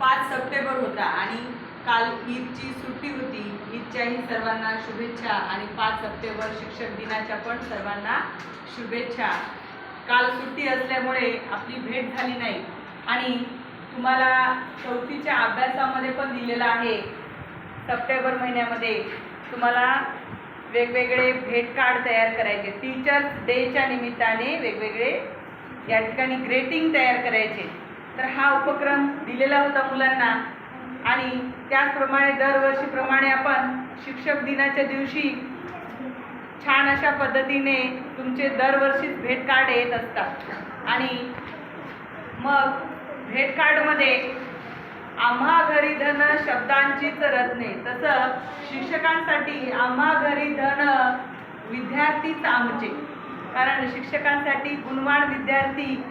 पाच सप्टेंबर होता आणि काल ईदची सुट्टी होती. ईदच्याही सर्वांना शुभेच्छा आणि पाच सप्टेंबर शिक्षक दिनाच्या पण सर्वांना शुभेच्छा. काल सुट्टी असल्यामुळे आपली भेट झाली नाही. आणि तुम्हाला चौथीच्या अभ्यासामध्ये पण दिलेलं आहे. सप्टेंबर महिन्यामध्ये तुम्हाला वेगवेगळे भेट कार्ड तयार करायचे. टीचर्स डेच्या निमित्ताने वेगवेगळे या ठिकाणी ग्रेटिंग तयार करायचे. तर हा उपक्रम दिलेला होता मुलांना. आणि त्याचप्रमाणे दरवर्षीप्रमाणे आपण शिक्षक दिनाच्या दिवशी छान अशा पद्धतीने तुमचे दरवर्षीच भेट कार्ड येत असतात. आणि मग भेट कार्डमध्ये आम्हा घरी धन शब्दांचीच रत्ने तसं शिक्षकांसाठी आम्हा घरी धन विद्यार्थीच आमचे कारण शिक्षकांसाठी गुणवान विद्यार्थी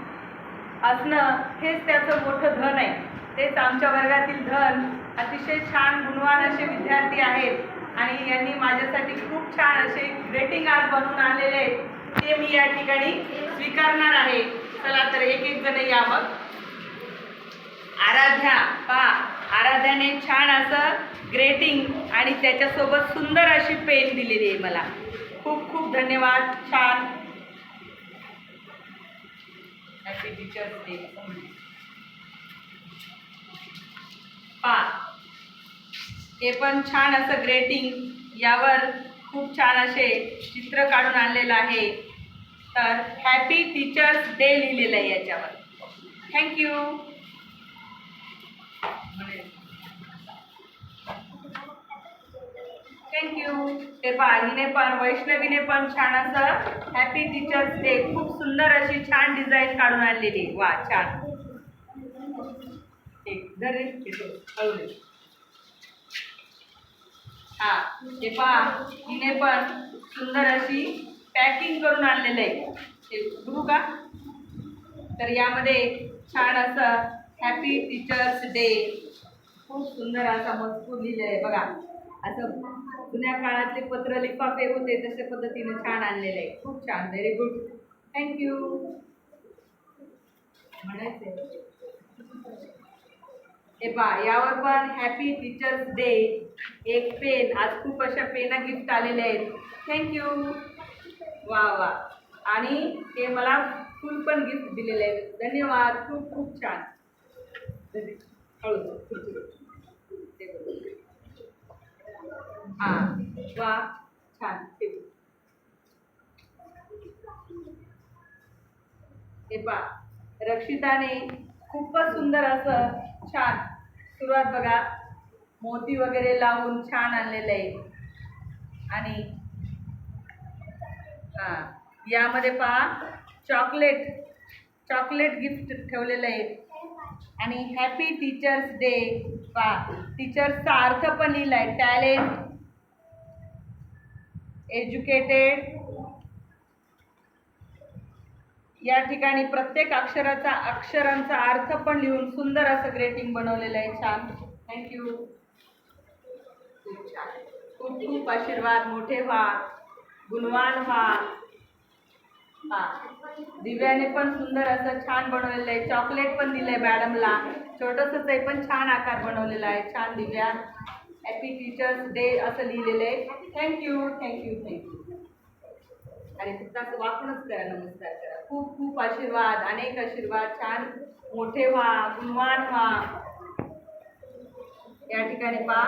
असणं हेच त्याचं मोठं धन आहे. तेच आमच्या वर्गातील धन अतिशय छान गुणवान असे विद्यार्थी आहेत. आणि यांनी माझ्यासाठी खूप छान असे ग्रेटिंग आज बनवून आलेले ते मी या ठिकाणी स्वीकारणार आहे. चला तर एक एक जण या मग आराध्या पा आराध्याने छान असं ग्रेटिंग आणि त्याच्यासोबत सुंदर अशी पेन दिलेली आहे मला. खूप खूप धन्यवाद. छान हॅपी टीचर्स डे पा. हे पण छान असं ग्रेटिंग यावर खूप छान असे चित्र काढून आणलेलं आहे. तर हॅपी टीचर्स डे लिहिलेलं आहे याच्यावर. थँक्यू थँक्यू ते पहा हिने पण वैष्णवीने पण छान असं हॅपी टीचर्स डे खूप सुंदर अशी छान डिझाईन काढून आणलेली. वा छान. हा ते पहा हिने पण सुंदर अशी पॅकिंग करून आणलेलं आहे. बघू का? तर यामध्ये छान असं हॅपी टीचर्स डे खूप सुंदर असा मजकूर लिहिलं आहे. बघा. असं जुन्या काळातले पत्र लिफाफे होते तशा पद्धतीने छान आणलेले आहे. खूप छान. व्हेरी गुड थँक्यू म्हणायचे हे पहा यावर पण हॅपी टीचर्स डे एक पेन आज खूप अशा पेना गिफ्ट आलेल्या आहेत. थँक्यू वा वा. आणि हे मला फुल पण गिफ्ट दिलेले आहेत. धन्यवाद. खूप खूप छान. हळू ते बघ. हा. वा छान. ते हे पा रक्षिताने खूपच सुंदर असं छान सुरुवात बघा. मोती वगैरे लावून छान आणलेलं आहे. आणि हां. यामध्ये पहा चॉकलेट चॉकलेट गिफ्ट ठेवलेलं आहे. आणि हॅपी टीचर्स डे पा टीचर्सचा अर्थ पण लिहिला आहे टॅलेंट एज्युकेटेड या ठिकाणी प्रत्येक अक्षराचा अक्षरांचा अर्थ पण लिहून सुंदर असं ग्रेटिंग बनवलेलं आहे. छान. थँक्यू खूप खूप आशीर्वाद. मोठे व्हा. गुणवान व्हा. हा. दिव्याने पण सुंदर असं छान बनवलेलं आहे. चॉकलेट पण दिलंय मॅडमला. छोटंसंच आहे पण छान आकार बनवलेला आहे. छान दिव्या. हॅपी टीचर्स डे असं लिहिलेलं आहे. थँक्यू थँक्यू थँक्यू आणि फक्त असं वाकूनच करा नमस्कार करा. खूप खूप आशीर्वाद अनेक आशीर्वाद. छान मोठे व्हा गुणवान व्हा. या ठिकाणी पा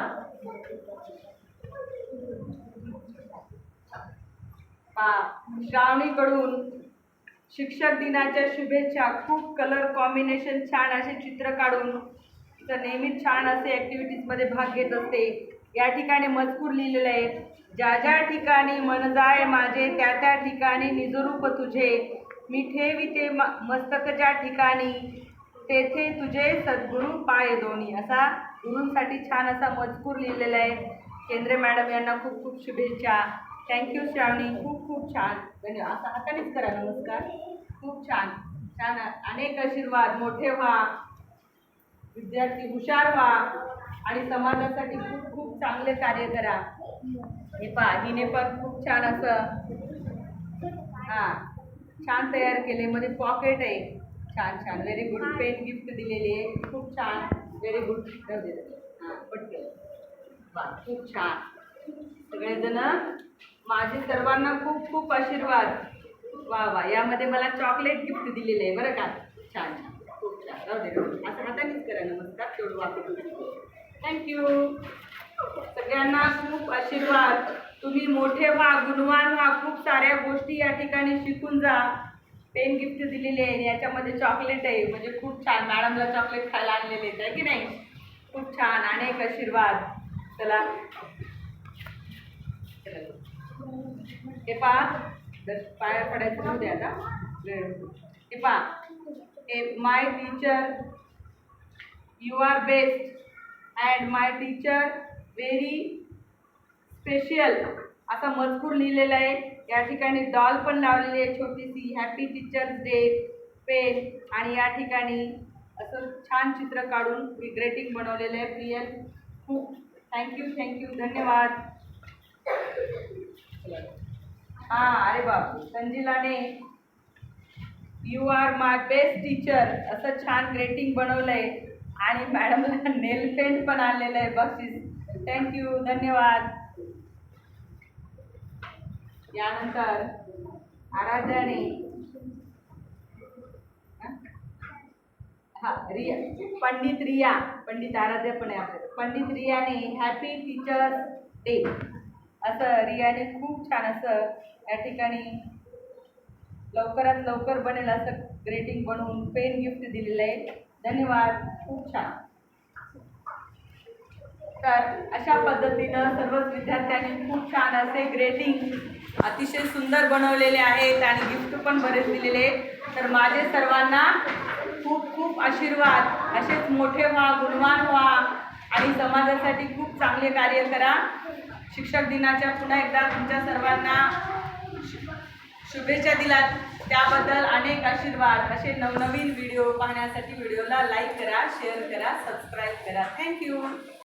पा श्रावणीकडून शिक्षक दिनाच्या शुभेच्छा. खूप कलर कॉम्बिनेशन छान असे चित्र काढून तर नेहमीच छान असे ॲक्टिव्हिटीजमध्ये भाग घेत असते. या ठिकाणी मजकूर लिहिलेलं आहे. ज्या ज्या ठिकाणी मन जाय माझे त्या त्या ठिकाणी निजरूप तुझे. मी ठेविते म मस्तक ज्या ठिकाणी तेथे तुझे सद्गुरू पाय दोन्ही. असा गुरूंसाठी छान असा मजकूर लिहिलेला आहे. केंद्रे मॅडम यांना खूप खूप शुभेच्छा. Thank you Shravani. खूप खूप छान. धन्यवाद. असं हातानेच करा. नमस्कार. खूप छान. छान. अनेक आशीर्वाद. मोठे व्हा. विद्यार्थी हुशार व्हा आणि समाजासाठी खूप खूप चांगले कार्य करा. हे पहा हिने पण खूप छान असं हां छान तयार केले. मध्ये पॉकेट आहे. छान छान. व्हेरी गुड पेन गिफ्ट दिलेली आहे. खूप छान. व्हेरी गुड हां पटकन. वा खूप छान. सगळेजण माझे सर्वांना खूप खूप आशीर्वाद. वा वा. यामध्ये मला चॉकलेट गिफ्ट दिलेलं आहे. बरं का? छान छान. खूप छान. राहू दे. असं आता करा नमस्कार तेवढं वापरू थँक्यू सगळ्यांना खूप आशीर्वाद. तुम्ही मोठे व्हा गुणवान व्हा. खूप साऱ्या गोष्टी या ठिकाणी शिकून जा. पेन गिफ्ट दिलेली आहे याच्यामध्ये चॉकलेट आहे. म्हणजे खूप छान. मॅडमला चॉकलेट खायला आणलेले आहेत. आहे की नाही? खूप छान. अनेक आशीर्वाद. चला. चला. हे पहा. जर पाया पडायचं राहू आता. हे पहा. हे my teacher you are best and my teacher very special असा मजकूर लिहिलेला आहे. या ठिकाणी डॉल पण लावलेली आहे छोटीशी. हॅपी टीचर्स डे पेन आणि या ठिकाणी असं छान चित्र काढून ग्रेटिंग बनवलेलं आहे. प्रियल खूप थँक्यू थँक्यू धन्यवाद. हां अरे बाप. संजिलाने you are my best teacher असं छान ग्रेटिंग बनवलं आहे आणि मॅडमला नेल पेंट पण आणलेलं आहे बक्षीस. थँक्यू धन्यवाद. यानंतर आराध्याने हा? रिया. पंडित रिया. पंडित आराध्या पण आहे आपल्याला पंडित रियाने हॅपी टीचर्स डे असं रियाने खूप छान असं या ठिकाणी लवकरात लवकर बनेल असं ग्रेटिंग बनवून पेन गिफ्ट दिलेलं आहे. धन्यवाद. खूप छान. तर अशा पद्धतीनं सर्वच विद्यार्थ्यांनी खूप छान असे ग्रेटिंग अतिशय सुंदर बनवलेले आहेत आणि गिफ्ट पण बरेच दिलेले तर माझे सर्वांना खूप खूप आशीर्वाद. असेच मोठे व्हा गुणवान व्हा आणि समाजासाठी खूप चांगले कार्य करा. शिक्षक दिनाच्या पुन्हा एकदा तुमच्या सर्वांना शुभेच्छा दिलात. त्याबद्दल अनेक आशीर्वाद. असे नवनवीन व्हिडिओ पाहण्यासाठी व्हिडिओला लाईक करा शेअर करा सबस्क्राईब करा. थँक्यू